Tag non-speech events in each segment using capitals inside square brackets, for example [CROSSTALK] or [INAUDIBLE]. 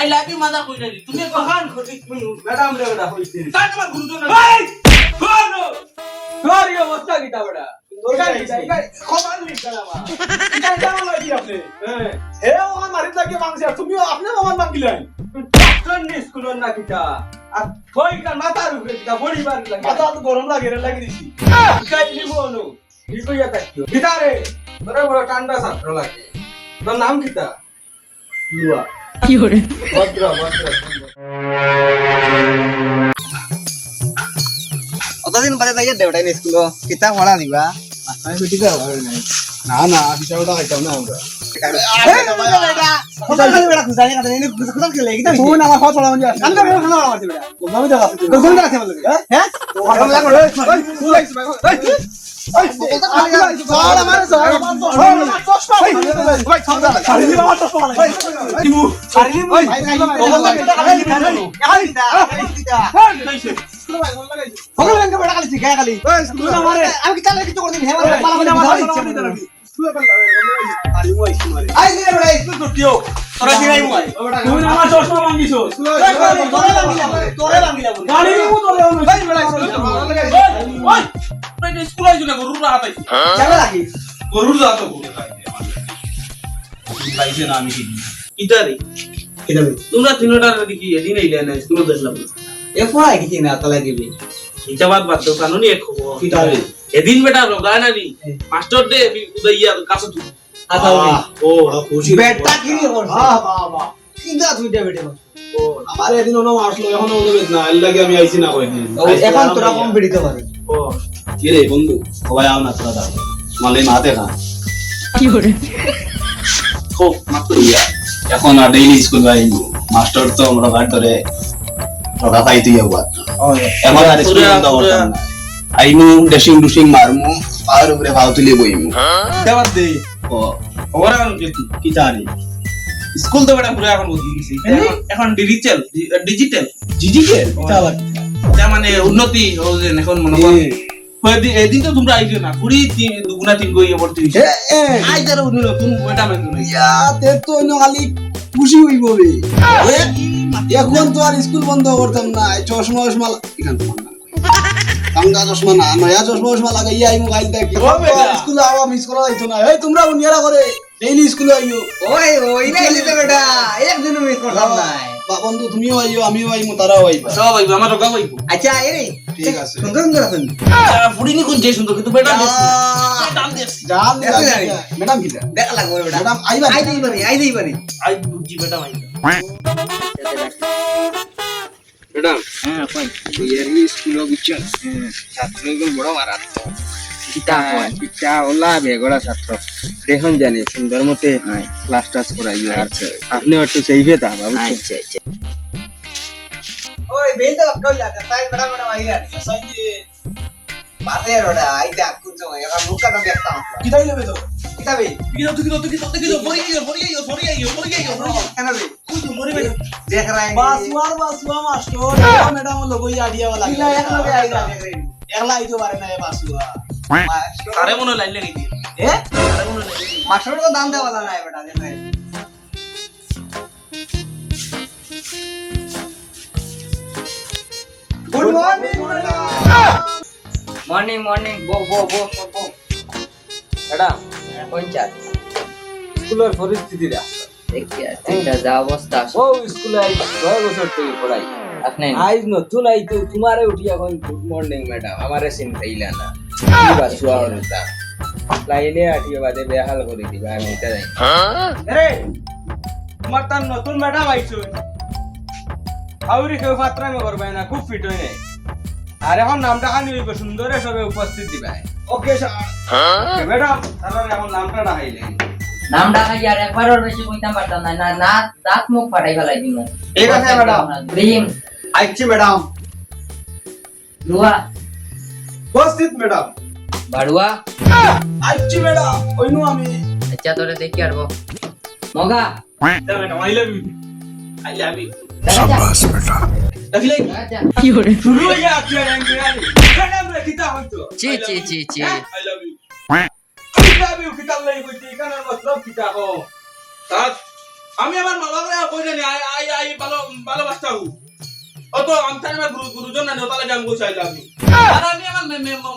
I love you mother কই নাই তুমি কখন ঘটি ম্যাডাম রে বেটা হইছে। তার তোমার গুরুজন এই শোনো। তোর এই অবস্থা কি তা বেটা খবর নি কালামা এটা কেমন লাগি আপনি। হ্যাঁ। হে ওখান মারি লাগি মাংস তুমি আপনি ওখান মাগিলেন ডক্টর নি স্কুলের না কিটা আর কই কান মাথার উপরে কিটা বড়ি বার লাগি। মাথা তো গরম লাগে রে লাগি দিছি। কাই নিব নু কি কইয়া থাকিও ভিতরে। তোরে বড় ঠান্ডা ছাত্র লাগে। তোর নাম কিটা লুয়া। কি ভদ্র অতদিন বাদে তাই দেউতাই স্কুল কিতাব পড়া দিবা আমি বেটি দাও না না বিচারটা খাইতাম না আমরা আমার মানে হ্যাঁ আমার চশমা ভাঙিছ তোরে নিবো তোরে ওই স্কুল আইছো গরুর হাত আইছো জানা লাগি। গরুর জাত গরু পাইছে না আমি কি ইতারি তোমরা তিনটার দিকে এদিন আইলে না স্কুল দেখলাম না এ পড়াই কি না তলা দিবি এটা বাদ বাদ দাও কানুনি এক খবর কিতারে? এদিন বেটা রোগা নানি মাস্টার দে উদইয়া কাছে তুই ও বেটা কি রে বাহ বাহ কিন্তু তুই বেটে ও আমার এদিন অন্য আসলো এখনও অনুবেদ না এর লাগে আমি আইছি না কয়দিন এখন তোরা কম বেড়িতে পারে ও কি রে বন্ধু? সবাই আও না তোরা দাও মালে মাতে খা কি hore খুব মাত্র ইয়া এখন আর ডেইলি স্কুল যাই মাস্টার তো আমরা ঘাট ধরে রগা খাই তুই একবার এখন আর স্কুল বন্ধ করতাম না আইমু ডেশিং ডুশিং মারমু পার উপরে ভাও তুলি বইমু। দেওয়ার দে ও। খবর এখন কি কি জানি। স্কুল তো বেটা পুরো এখন বদলে গেছে। এখন- এখন ডিজিটাল ডিজিটাল জিজিকে যা মানে উন্নতি এখন মনে কর। এদিন তো তোমরা আইছো না। কুড়ি দুগুণা তিন আই তুমি তো খুশি হইব এখন তো আর স্কুল বন্ধ করতাম না। চশমা চশমা এখান তো কাঙ্গা চশমা না নয়া চশমা চশমা লাগাইয়া আইমু গাইল দেখি স্কুল আওয়া মিস করা যাইতো না। এই তোমরা উনিয়ারা করে ডেইলি স্কুল আইও। ওই ওই না এলিতে বেটা একদিন মিস করতাম না বা বন্ধু তুমিও আইও আমিও আইমু তারাও আইবা। সব আইবো আমার রোগা আইবো আচ্ছা এই রে ঠিক আছে। সুন্দর সুন্দর আছেন ফুড়িনি কোন যে সুন্দর কিন্তু বেটা দেখছি। দাম দেখছি। জান দেখতে জানি। ম্যাডাম কি দেখা লাগবে ম্যাডাম। আইবা আই দেই পারি আই দেই পারি আই বুঝছি বেটা মাই ম্যাডাম হ্যাঁ কই? ইয়ারি স্কুল বুঝছেন ছাত্রগুলো বড় মারাত কিতা হয় ওলা বেগড়া ছাত্র। দেখুন জানি সুন্দর মতে ক্লাস টাস করাই আর আপনি একটু চাইবে তা বাবু আচ্ছা আচ্ছা আইতা এখন দেখতাম নেবে তো? গিয়ে গিয়ে গিয়ে গিয়ে গিয়ে কেন বে কই তো মরে বেটা দেখ রা বাসুয়ার বাসুয়া মাস্টার ম্যাডাম লগই আডিয়া वाला কিলা এক লগে আইরা একলা আইতো পারে না এ বাসুয়া। তারে মনে লাইন লাগি দিয়ে এ? তারে মনে মাস্টার তো দাম দেওয়ালা না বেটা দেখ মর্নিং মর্নিং বো বো বো বো ম্যাডাম চাল স্কুলের পরিস্থিতি রা দেখি এটা যা অবস্থা ও স্কুলে আই ছয় বছর থেকে পড়াই। আপনি আইজ নতুন আইতো তোমারে উঠি এখন গুড মর্নিং ম্যাডাম আমারে চিন না। বাসুয়া অনুতা লাইনে আঠিয়ে বাদে বেহাল করে দিবা আমি এটা জানি আরে তোমার তার নতুন ম্যাডাম আইছো। আউরি কেউ ফাত্রামি করবে না খুব ফিট হই নাই আর এখন নামটা খানি হইব সুন্দরে সবে উপস্থিত দিবা। ওকে ম্যাডাম তাহলে এখন নামটা ডাকাইলে নাম ডাকা ইয়ার একবারও বেশি কইতাম পারতাম না। না না দাঁত মুখ ফাটাই ফেলাই দিম ঠিক আছে, ম্যাডাম। ব্রিম আইছি ম্যাডাম। লুয়া। উপস্থিত ম্যাডাম। বাড়ুয়া। আইছি ম্যাডাম। ওইনু আমি। আচ্ছা তোরে দেখি আরবো মগা। I love you I love শাবাশ হয়ে ম্যাডাম। চি চি চি চি আমি আমার মা বাবা কই জানি আই আই আই ভালো ভালোবাসতা হু অত আমি তার আমার গুরু গুরুজন না তাহলে গান গোছাই আই লাভ আর আমি আমার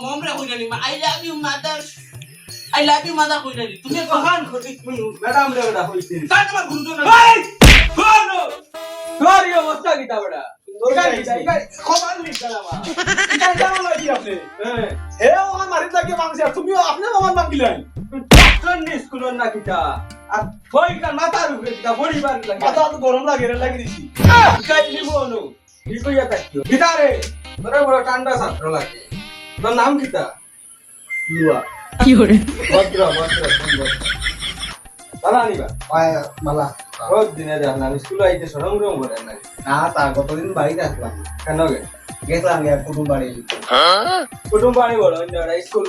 মম রে কই জানি I love you mother I love you mother কই জানি তুমি কখন খুঁজি তুমি ম্যাডাম রে বেটা হইছে তার আমার গুরুজন না শোনো তোর অবস্থা কিটা বেটা দরকার কিটা ইকা খবর নি কালামা ইকা জানো না কি কিটা আর কান মাথার উপরে কিটা পরিবার মাথা তো গরম লাগে রে লাগি দিছি ইকা নিব নু কি কইয়া থাকিও কিটা রে বড় বড় ঠান্ডা ছাত্র লাগে তোর নাম কিটা লুয়া ভদ্র ভদ্র, সুন্দর। ভালো আনিবা? মালা বহুত দিনে দেখলাম স্কুল আইতে সরম রম করে না না তা গতদিন বাড়িতে আসলাম কেন গে? গেছিলাম গিয়ে কুটুম বাড়ি কুটুম বাড়ি বড় অন্য স্কুল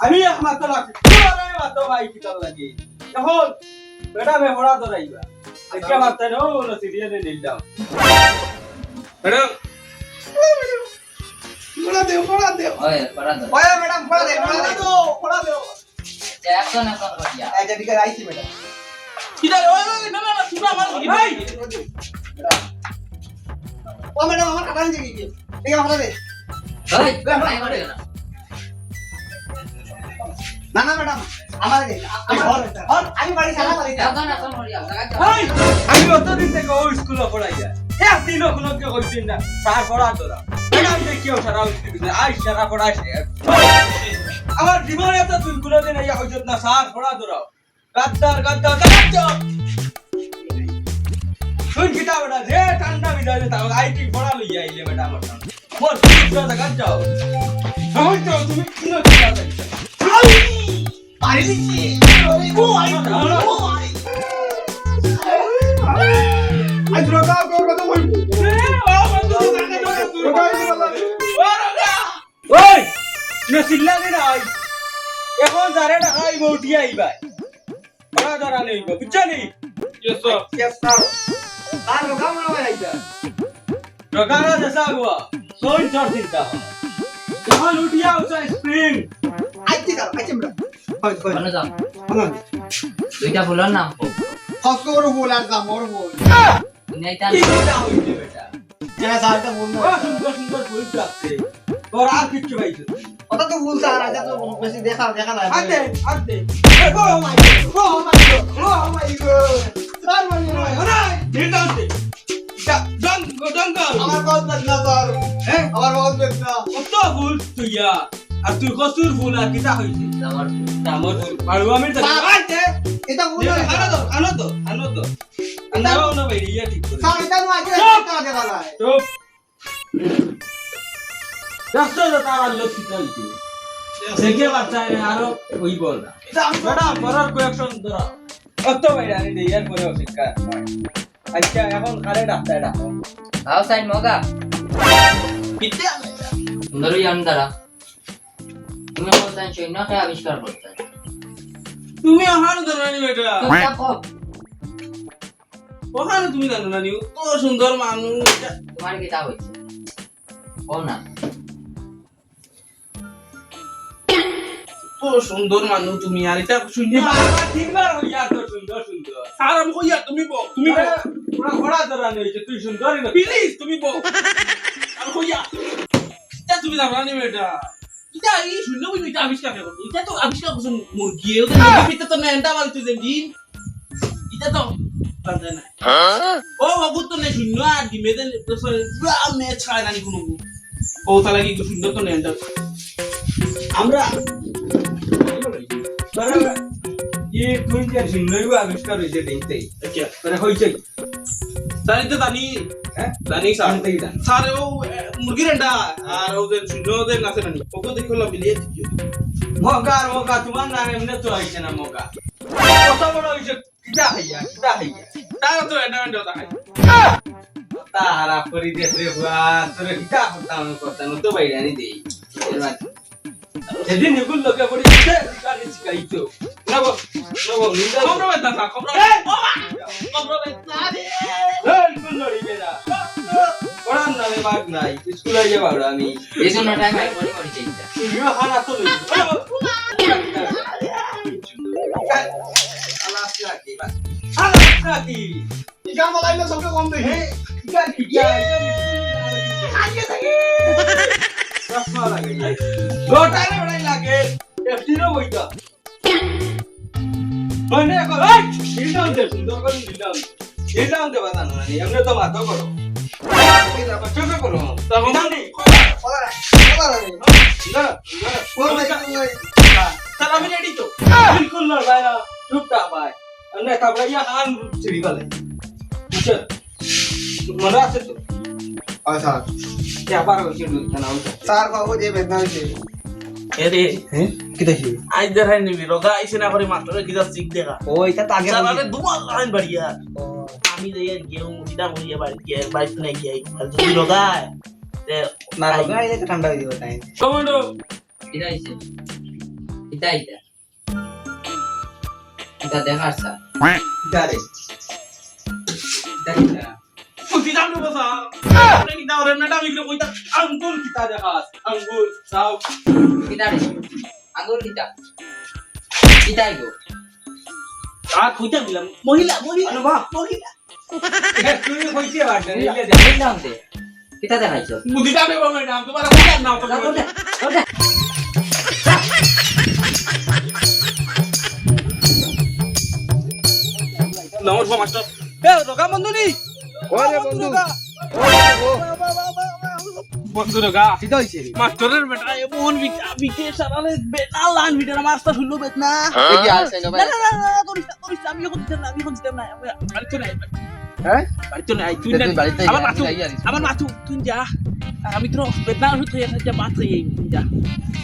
আমি আমার তো লাগছে তোরে মাতো ভাই কি তোর লাগি। এখন বেটা মে হড়া ধরাইবা দেখে মারতে নো নো সিরিয়ালে নিল দাও। ম্যাডাম পড়া দেও পড়া দেও। ওই পড়া দাও। ওয়া ম্যাডাম পড়া দেও পড়া দেও পড়া দেও। এখন এখন করিয়া এই যে দিকে আইছি ম্যাডাম। ওই ওই না না না তুমি আমার ভাই। ও ম্যাডাম আমার কাটা নিয়ে গিয়ে ঠিক আছে দে ওই ভাই করে না। না না ম্যাডাম আমার আমি বাড়ি সালা বাড়ি ভাই আমি অত দিন থেকে ও স্কুলে পড়াইয়া একদিনও কোনো কে কইছিস না স্যার পড়া তোরা। ম্যাডাম সারা আই সারা পড়াইছে আমার জীবনে তো তুই গুলো দিন ইয়া হইছত না স্যার পড়া তোরা গাদ্দার গাদ্দার গাদ্দার তুই কিতা বেটা যে ঠান্ডা বিদায় তা আইটি পড়া লইয়া আইলে বেটা আমার সামনে মোর গাদ্দাও সমঝ তুমি কিনো কিতা দেখছ পারি ও আই ও আই আই তোরা কাও না চিল্লা দে না আই এখন যারে টাকা আইব উঠি আইবা ওরা ধরা নেইব বুঝছ নি? ইয়েস স্যার ইয়েস স্যার আর কাম না আইতা? রকারা জেসা হুয়া সোন চর চিন্তা যখন উঠিয়া উঠা স্প্রিং। আইতি কার আইতি ম্যাডাম হয় হয়। কোন যাও হ্যাঁ। দুইটা ফুলের নাম কো। কষ্ট করে বল আর কাম ওর বল এইটা কি হইছে বেটা? এরা সারটা বল ও সুন্দর সুন্দর ফুল চাচ্ছে তোর আর কিচ্ছু পাইছো ওটা তো বল স্যার আজ তো বেশি দেখা দেখা না আতে আতে ও my oh my god oh my god. Sir মানে নয় দিটা আতে ডন ডন গাল আমার বহুত বেদনা স্যার হ্যাঁ আমার বহুত বেদনা কত ফুল তুইয়া আর তুই কসুর ফুল আর কিতা হইছে আমার আমার আর আমি তো স্যার এটা বল আনো তো আনো তো আনো তো। আনো না ভাই ইয়া ঠিক করে। স্যার এটা নয় আগে দেখা যায় চুপ! দেখছ তো তার আর লোক কিতা হইছে দেখে বাচ্চা এনে আরও ওই বল না এটা আমি বেটা ধরা। কত বাইরে আনি দে ইয়ার পরে শিক্ষা। আচ্ছা এখন কারে ডাক্তার ডাকো আও সাইড মগা। কিতে সুন্দর ইয়ান দ্বারা। তুমি বলতেন সৈন্যকে আবিষ্কার করতে। তুমি আহার জানো বেটা ওখানে তুমি জানো না নি তো সুন্দর মানুষ। তোমার কিতা হইছে ও না। সুন্দর মানুষ তুমি আর এটা শুনি হইয়া তো সুন্দর সুন্দর আমি কইয়া তুমি বল তুমি পুরা ঘোড়া ধরা নেই তুই সুন্দরই না প্লিজ তুমি বল আমি কইয়া এটা তুমি জানো না বেটা? এটা এই শূন্য বুঝি এটা আবিষ্কার করতো এটা তো আবিষ্কার মুরগি তো নেন্টা বালতে যে ডিম এটা তো জানতে না ও বাবু তো নেই শূন্য আর ডিমে দেন পুরা না কোনো। ও তাহলে কি সুন্দর তো নেন্টা আমরা ই তুই যে সুন্দরই আবিষ্কার হয়েছে আচ্ছা মানে হয়েছে স্যার এটা জানি হ্যাঁ জানি স্যার জান স্যার ও মুরগির আন্ডা আর ওদের শূন্য ওদের নাচে নানি ওকে দেখে হলাম মিলিয়ে দিচ্ছি মগা আর মগা তোমার নাম এমনি তো হয়েছে না মগা কত বড় হয়েছে কিতা হইয়া কিতা হইয়া তারা তো এটা আন্ডা দেখায় তাহারা করি দে রে বুয়া তোর কিতা হতাম করতাম তো বাইরে আনি দেই সেদিন এগুলো লোকে পড়ি গাড়ি শিখাইতো। না বল না বল নিন্দা এই! কোন পড়ান নাই স্কুলে আমি। এই জন্য টাইম চাইতা তুমিও তো লই নাকি মালাইলে সবকে কম দেখি। ইয়া আগে থাকে। চশমা লাগে লোটারে বড়াই লাগে। এফটিরও বইতা মানে কর এই দিলাম দে সুন্দর করে দিলাম দিলাম দে বাতা না এমনি তো মাথা করো তাহলে আমি রেডি তো? বিলকুল না ভাই না চুপটা ভাই। তারপরে ইয়া খান চিড়ি গেলে মনে আছে তো? আচ্ছা। কে যে বেদনা এরে হ্যাঁ? কি দেখি? আজ দেখাই নিবি রোগা আইসে না করে মাত্র কিটা চিক দেখা? ও এটা তো আগে সারারে দুমাল লাইন বাড়িয়া আমি যাই গিয়ে মুটিটা মুড়িয়ে বাড়ি গিয়ে বাড়িতে নাই গিয়ে আর যদি রোগায় তে না রোগা আইলে তো ঠান্ডা হয়ে যাবে তাই। কমান্ডো এটা হইছে। এটা এটা। এটা দেখার স্যার। দাও রে না দাম কইতা আঙ্গুল কিতা দেখাস আঙ্গুল সাও কিটা রে আঙ্গুল কিটা কিটাই গো। আর কইতা দিলাম মহিলা মহিলা আরে বাহ। মহিলা। তুই কইতে পারছিস নিলে দেখলাম দে। কিটা দেখাইছো? মুটি দাম ম্যাডাম তোমার কইতা নাও তো নমস্কার মাস্টার। এ রোগা বন্ধু নি ওরে বন্ধু? বন্ধু রোগা কিটা হইছে মাস্টারের বেটা এমন বিটা বিকে সারালে বেটা লান বিটা মাস্টার শুনলো বেট না। কি আছে না না না না না করিস না করিস আমি এখন দিতাম না আমি এখন দিতাম না বাড়িতে নাই হ্যাঁ? নাই তুই তুই না বাড়িতে আমার যা, মাথু আমি যাই আমার মাথু তুই যা। আর আমি তো বেটা ওষুধ হয়ে যা বাত হয়ে যা।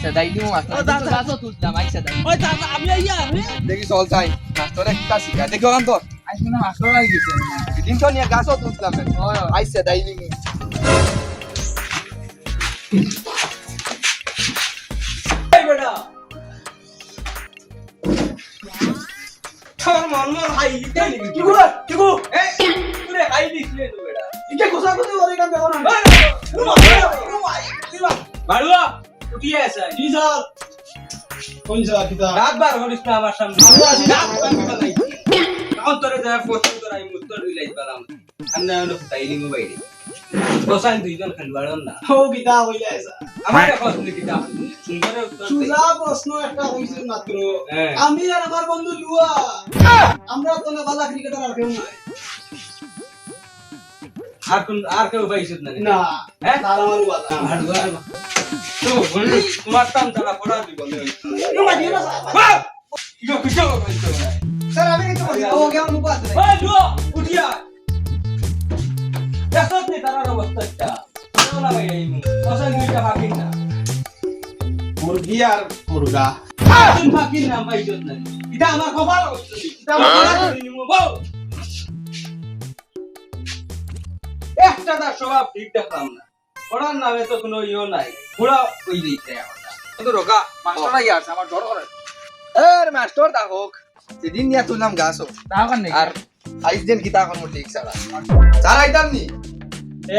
সেদাই দিমু মাস্টার ও, দাদা। গাছও তুলতাম আই সেদাই। ওই দাদা আমি আইয়া দেখি চল চাই মাস্টারে কিটা শিখা দেখি তো মাস্টার আই গেছে। দিন তো নিয়ে গাছও তুলতাম আই সেদাই আমার সামনে। [LAUGHS] আমি আছি। রাত বার করাই কাউন তোরে যা ফটো তোরাই মুত্তর দিলাই পালাম। আমি মোবাইলে বসান দুইজন খেলবাড়ন না। ও কিটা হইলা এসা আমার এখন কিতা সুন্দর সুজা প্রশ্ন একটা হইছে মাত্র। হ্যাঁ। আমি আর আমার বন্ধু লুয়া। আমরা তো না বালা ক্রিকেটার আর কেউ নাই। আর কোন আর কেউ পাইছিস না না। হ্যাঁ? তার আমার বালা ভাড়ুয়া তো বলি তোমার টান তারা পড়া দিব না ইনো মাঝে না স্যার কি গো কিছু স্যার আমি কিছু ও কেমন মুখ আছে? লুয়া উঠিয়া দেখো নি তার অবস্থাটা না ভাই এই বসান দুইটা বাকি না। মুরগি আর মুরগা। তুমি বাকি না পাইছিস না এটা আমার কপাল এটা আমার কপাল নিমু বউ। একটা তার স্বভাব ঠিক দেখলাম না। ওনার নামে তো কোনো ইয়ে নাই। ঘোড়া ওই দিতে আমার তো রোগা মাস্টার আই আছে? আমার ডর করে এর মাস্টার দা হোক। সেদিন নিয়া তুললাম গাছও। আর আইস দিন কিতা এখন ঠিক সারা স্যার আইতাম নি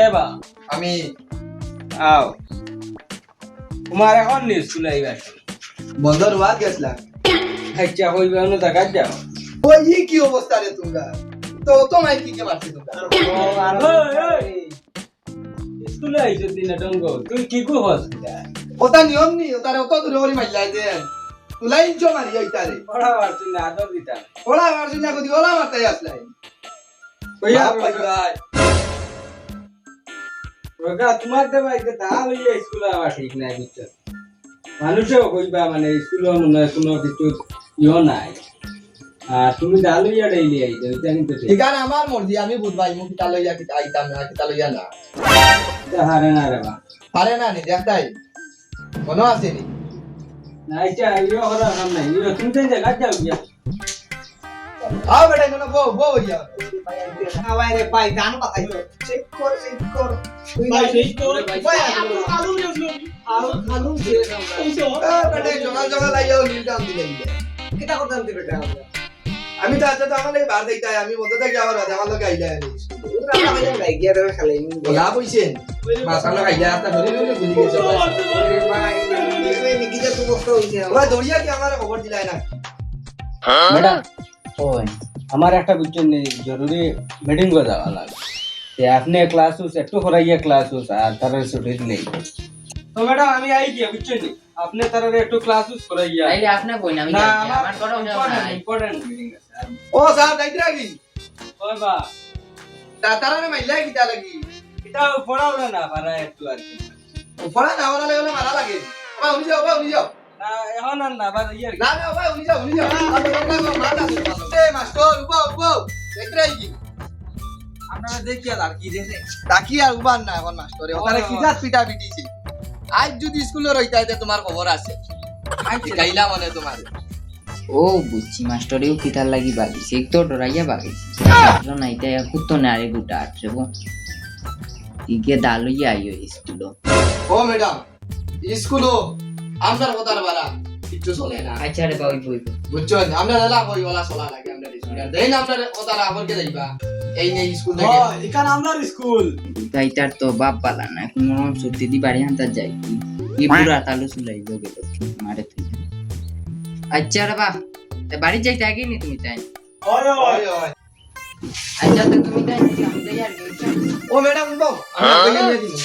এ বা। আমি। আও। তোমার এখন নি স্কুলে আইবা। বন্ধর বাদ গেছিলাম। খাইছা হইবে অন্য জায়গায় যাও। ওই কি অবস্থা রে তোমরা? তো তো মাই কি কে মারছি তোমরা? স্কুলে আইছো দিন ডঙ্গ। তুই কি কো হস? ওটা নিয়ম নি ওটা অত দূরে ওরি মাইলাই দেন। তুলাই ইঞ্চো মারি আইতারে পড়া পারছি না আদর দিতা। ওলা মারছি না কদি ওলা মারতাই আসলাই। কইয়া ভাই? রোগা তোমার দে ভাই কে দা লইয়া স্কুলে আবার ঠিক নাই বুঝছ মানুষেও কইবা মানে স্কুলে মনে কোনো কিছু ইয়ে নাই। আর তুমি দা লইয়া ডেইলি আইছো এটা কিন্তু ঠিক। এখানে আমার মর্জি আমি বুঝবাই মু কিতা লইয়া কিতা আইতাম না কিতা লইয়া না। হারে না রে বা পারে না নি দেখতাই মনে আছে আমি তো আচ্ছা তো আমার বার দেখাই আমি বলতে থাকি আবার আমার লাগে আইলা ওলা বইছেন মাসার লাগে আইলা ধরে ধরে গুলি গেছে। ভাই নিকি যা তো কষ্ট হইছে ওরা দড়িয়া কি আমার খবর দিলাই না ম্যাডাম ওই আমার একটা বুঝছেন নি জরুরি মিটিং করে যাওয়া লাগবে তে আপনি ক্লাস হুস একটু করাইয়া ক্লাস হুস আর তার ছুটি দিলেই তো ম্যাডাম আমি আই গিয়া বুঝছেন নি আপনি তার একটু ক্লাস হুস করাইয়া তাইলে আপনি বই না আমি না যাচ্ছি। আমার আমার কোনো ইম্পর্টেন্ট নাই ইম্পর্টেন্ট মিটিং আছে আর ও স্যার যাইতে লাগি ওই বা তারা মাইলা কিতা লাগি এটা পড়াও না পারা একটু আর কি পড়া না ওরা লাগলে মারা লাগে বা উনি যাও বা উনি যাও না এখন আর না বা ইয়ার না না বা উনি যাও উনি যাও এ মাস্টার উবা উবা যাইতে লাগি আপনারা দেখি আর কি দেখে তাকি আর উবান না এখন মাস্টারে ওখানে কি জাত পিটা পিটিছে আজ যদি স্কুলে রইতাইতে তোমার খবর আছে আজ গাইলা মানে তোমার ও বুঝছি মাস্টারেও কিতার লাগি বাগিছে এক তো ডরাইয়া বাগিছে নাই তাই কুত্তো নারে গুটা আটরে বো ইকে দালইয়া আইও স্কুল ও ম্যাডাম। স্কুলও আমদার কথার বারা কিচ্ছু চলে না। আচ্ছা রে বাবু বই বুঝছেন? আমরা দাদা কই ওলা চলা লাগে আমরা স্কুল দেন আমরা কথা আগরকে যাইবা এই নেই স্কুল থেকে। এখানে আমরা স্কুল। তাই তার তো বাপ পালা না এখন মরম সত্যি দি বাড়ি হান্তা যাই। কি পুরা তালু সুলাই গেল মারে তুই। আচ্ছা রে তা বাড়ি যাইতে আগে নি তুমি তাই? ওই ওই আচ্ছা তো তুমি তাই আমি তাই আর ও ম্যাডাম না ওই তো আমি না না ওই না আনতে না না বাড়ি বাড়ি কাম করে দিছে